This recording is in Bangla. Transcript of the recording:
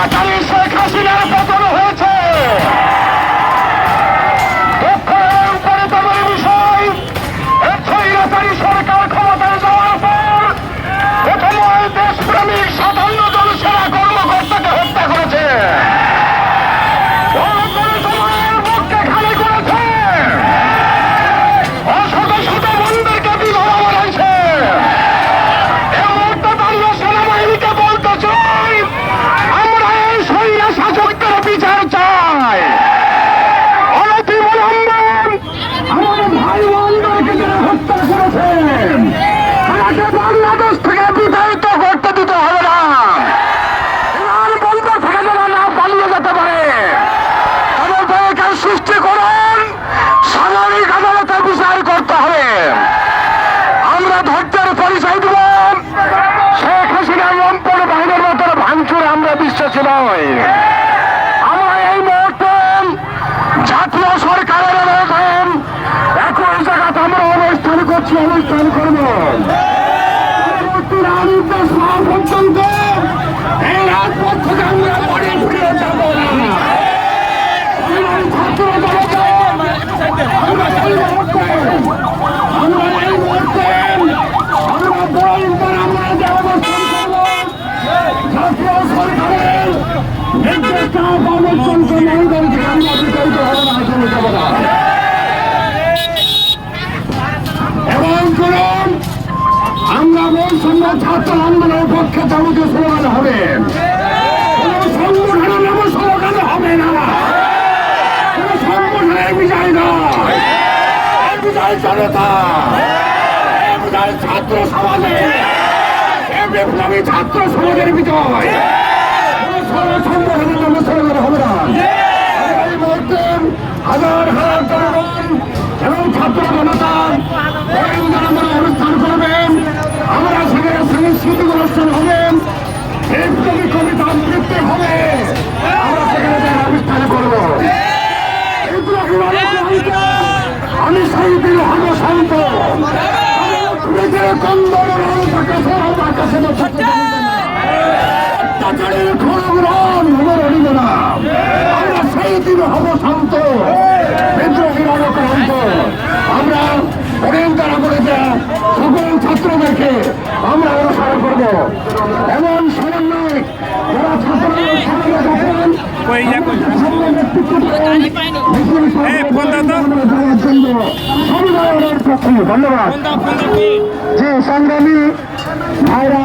স্বৈরাচারী শেখ হাসিনার পতন হয়েছে। দুঃখের উপরিতম বিষয় এই স্বৈরাচারী সরকার তাকে বাংলাদেশ থেকে বিতাড়িত করতে দিতে হবে না। বিমান বন্দর না পালিয়ে যেতে পারে। তাদের ভয়কার সৃষ্টি করুন, সামরিক আদালতে বিচার করতে হবে। আমরা ধৈর্যের পরিচয় দিব। শেখ হাসিনার লম্পন বাহিনীর মতো ভাঙচুর আমরা বিশ্বাসী নয় আমরা এই মুহূর্তে জাতীয় সরকারের এখন জায়গাতে আমরা অনুষ্ঠান করছি অনুষ্ঠান করব পরবর্তী রাজনীতির সভা পর্যন্ত এই রাজপথ থেকে আমরা বাড়ি ফিরে যাব না সংগ্রামী ছাত্র জনতা, আমরা এই মুহূর্তে আমরা এই মুহূর্তে আমরা বড় আমরা যে অবস্থান করব জাতীয় সরকারের নির্দিষ্ট কর্মসংখ্য মহিলাদেরকে আমরা বিতাড়িত হবে না। আসলে যাব এবং করুন আমরা বৈষম্য ছাত্র না কোন সংগঠনের ছাত্র সমাজে বিপ্লবী ছাত্র সমাজের বিজয় সংগঠনের নামে স্লোগান হবে না। সাহিত্যের হব শান্ত কন্দর আকাশে আকাশে অত্যাচারের খড়গ্রহণ রইল ধন্যবাদ। যে সংগ্রামী ভাইরা